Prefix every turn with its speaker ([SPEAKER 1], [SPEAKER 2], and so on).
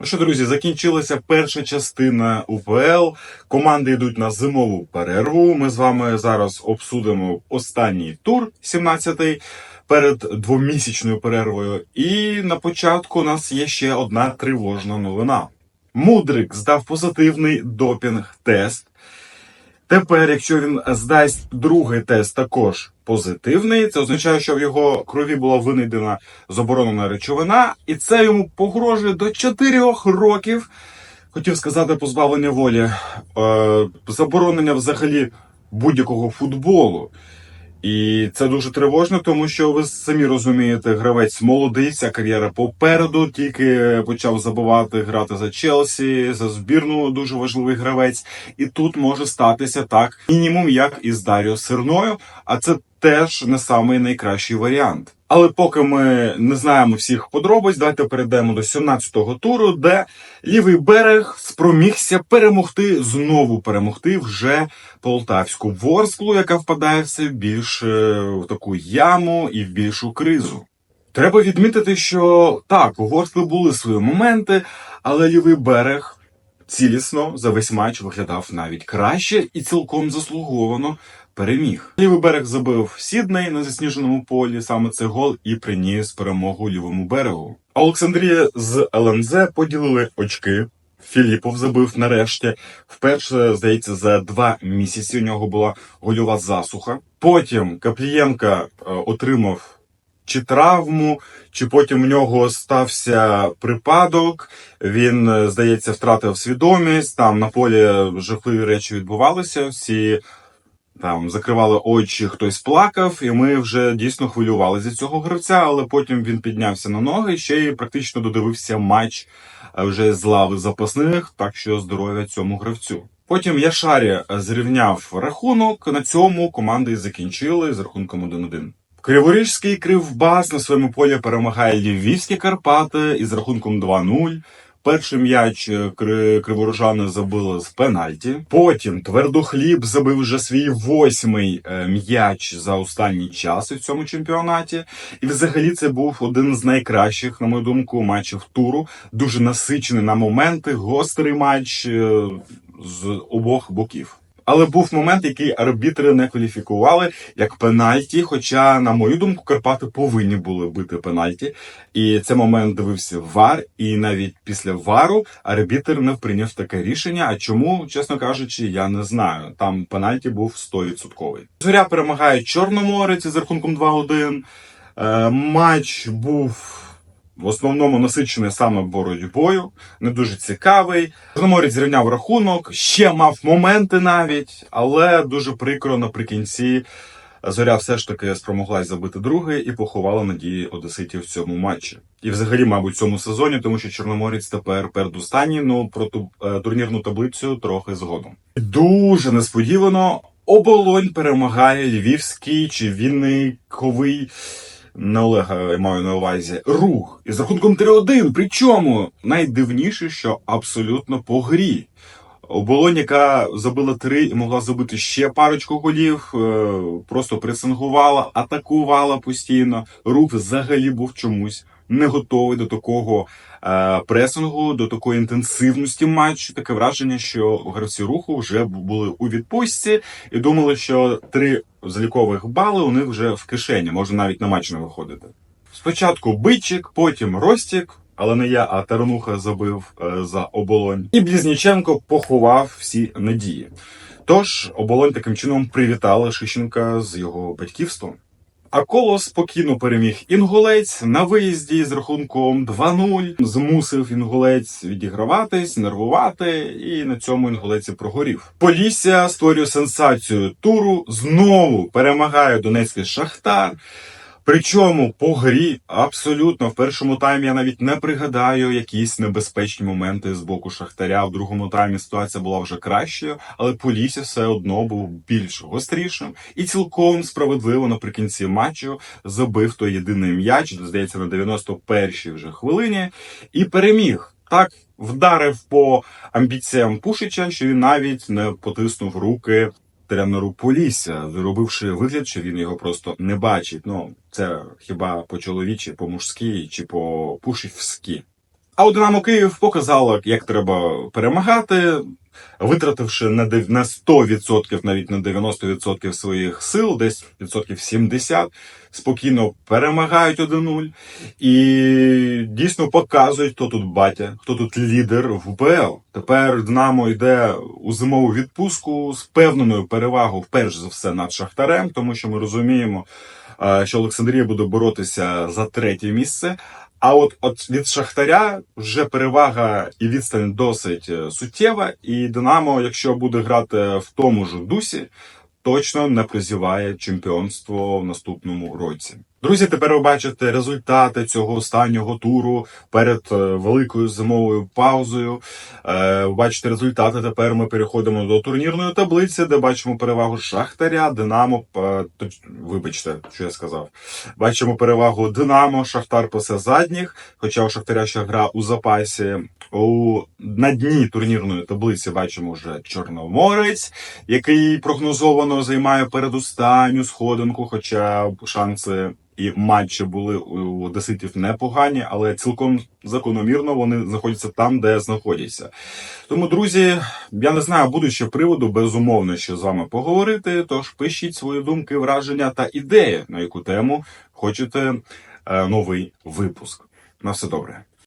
[SPEAKER 1] Ну що, друзі, закінчилася перша частина УПЛ. Команди йдуть на зимову перерву. Ми з вами зараз обсудимо останній тур, 17-й, перед двомісячною перервою. І на початку у нас є ще одна тривожна новина. Мудрик здав позитивний допінг-тест. Тепер, якщо він здасть другий тест також позитивний, це означає, що в його крові була винайдена заборонена речовина, і це йому погрожує до 4 років. Хотів сказати позбавлення волі, е, заборонення взагалі будь-якого футболу. І це дуже тривожно, тому що ви самі розумієте, гравець молодий, ця кар'єра попереду, тільки почав забувати грати за Челсі, за збірну дуже важливий гравець. І тут може статися так, мінімум, як і з Даріо Сирною, а це теж не самий найкращий варіант. Але поки ми не знаємо всіх подробиць, давайте перейдемо до 17-го туру, де лівий берег спромігся перемогти знову перемогти вже полтавську ворсклу, яка впадає все більше в таку яму і в більшу кризу. Треба відмітити, що так, у Ворскли були свої моменти, але лівий берег цілісно за весь матч виглядав навіть краще і цілком заслуговано переміг. Лівий берег забив Сідней на засніженому полі. Саме цей гол і приніс перемогу лівому берегу. Олександрія з ЛНЗ поділили очки. Філіпов забив нарешті. Вперше, здається, за два місяці у нього була гольова засуха. Потім Каплієнка е, отримав чи травму, чи потім у нього стався припадок. Він, е, здається, втратив свідомість. Там на полі жахливі речі відбувалися. Всі там закривали очі, хтось плакав, і ми вже дійсно хвилювалися за цього гравця. Але потім він піднявся на ноги ще й практично додивився матч е, вже з лави запасних, так що здоров'я цьому гравцю. Потім Яшарі е, зрівняв рахунок. На цьому команди закінчили з рахунком 1-1. Криворіжський кривбас на своєму полі перемагає львівські Карпати із рахунком 2-0. Перший м'яч е, криворожани забили з пенальті. Потім твердохліб забив вже свій восьмий е, м'яч за останній час у цьому чемпіонаті. І взагалі це був один з найкращих, на мою думку, матчів туру. Дуже насичений на моменти, гострий матч е, з обох боків. Але був момент, який арбітри не кваліфікували як пенальті. Хоча, на мою думку, Карпати повинні були бити пенальті. І цей момент дивився ВАР, і навіть після ВАРу арбітр не прийняв таке рішення. А чому, чесно кажучи, я не знаю. Там пенальті був 100%. Зоря перемагає Чорноморець з рахунком 2-1. Е, матч був. В основному насичений саме боротьбою, не дуже цікавий. Чорноморець зрівняв рахунок, ще мав моменти навіть, але дуже прикро наприкінці зоря все ж таки спромоглась забити другий і поховала надії одеситів в цьому матчі. І взагалі, мабуть, в цьому сезоні, тому що Чорноморець тепер передостанній, ну про ту е, турнірну таблицю трохи згодом. Дуже несподівано оболонь перемагає львівський чи вінниковий не Олега маю на увазі рух із рахунком 3-1. Причому найдивніше, що абсолютно по грі. Оболонь, яка забила три і могла забити ще парочку голів, е, просто пресингувала, атакувала постійно. Рух взагалі був чомусь не готовий до такого е, пресингу, до такої інтенсивності матчу. Таке враження, що гравці руху вже були у відпустці і думали, що три залікових бали у них вже в кишені, можна навіть на матч не виходити. Спочатку Бичик, потім Ростік, але не я, а Тарануха забив е, за оболонь. І Блізніченко поховав всі надії. Тож оболонь таким чином привітала Шищенка з його батьківством. А коло спокійно переміг інгулець на виїзді з рахунком 2-0. Змусив інгулець відіграватись, нервувати, і на цьому інгулець прогорів. Полісся створює сенсацію туру. Знову перемагає Донецький Шахтар. Причому по грі абсолютно в першому таймі я навіть не пригадаю якісь небезпечні моменти з боку Шахтаря. В другому таймі ситуація була вже кращою, але Полісся все одно був більш гострішим і цілком справедливо наприкінці матчу забив той єдиний м'яч, здається, на 91-й вже хвилині, і переміг. Так вдарив по амбіціям Пушича, що він навіть не потиснув руки тренеру Полісся, зробивши вигляд, що він його просто не бачить. Ну, це хіба по чоловічі, по мужськи чи по пушівськи. А у Динамо Київ показало, як треба перемагати, витративши на дев- на 100%, навіть на 90% своїх сил, десь відсотків 70, спокійно перемагають 1-0 і дійсно показують, хто тут батя, хто тут лідер в УПЛ. Тепер Динамо йде у зимову відпустку з певненою перевагою, перш за все, над Шахтарем, тому що ми розуміємо, е, що Олександрія буде боротися за третє місце. А от, от від Шахтаря вже перевага і відстань досить е, суттєва, і Динамо, якщо буде грати в тому ж дусі, точно не призіває чемпіонство в наступному році. Друзі, тепер ви бачите результати цього останнього туру перед е, великою зимовою паузою. Е, ви бачите результати. Тепер ми переходимо до турнірної таблиці, де бачимо перевагу Шахтаря, Динамо. е, Вибачте, що я сказав. Бачимо перевагу Динамо, Шахтар пасе задніх. Хоча у Шахтаря ще гра у запасі. У на дні турнірної таблиці бачимо вже Чорноморець, який прогнозовано займає передостанню сходинку, хоча шанси і матчі були у одеситів непогані, але цілком закономірно вони знаходяться там, де знаходяться. Тому, друзі, я не знаю, буду ще приводу безумовно ще з вами поговорити. Тож пишіть свої думки, враження та ідеї, на яку тему хочете е, новий випуск. На все добре.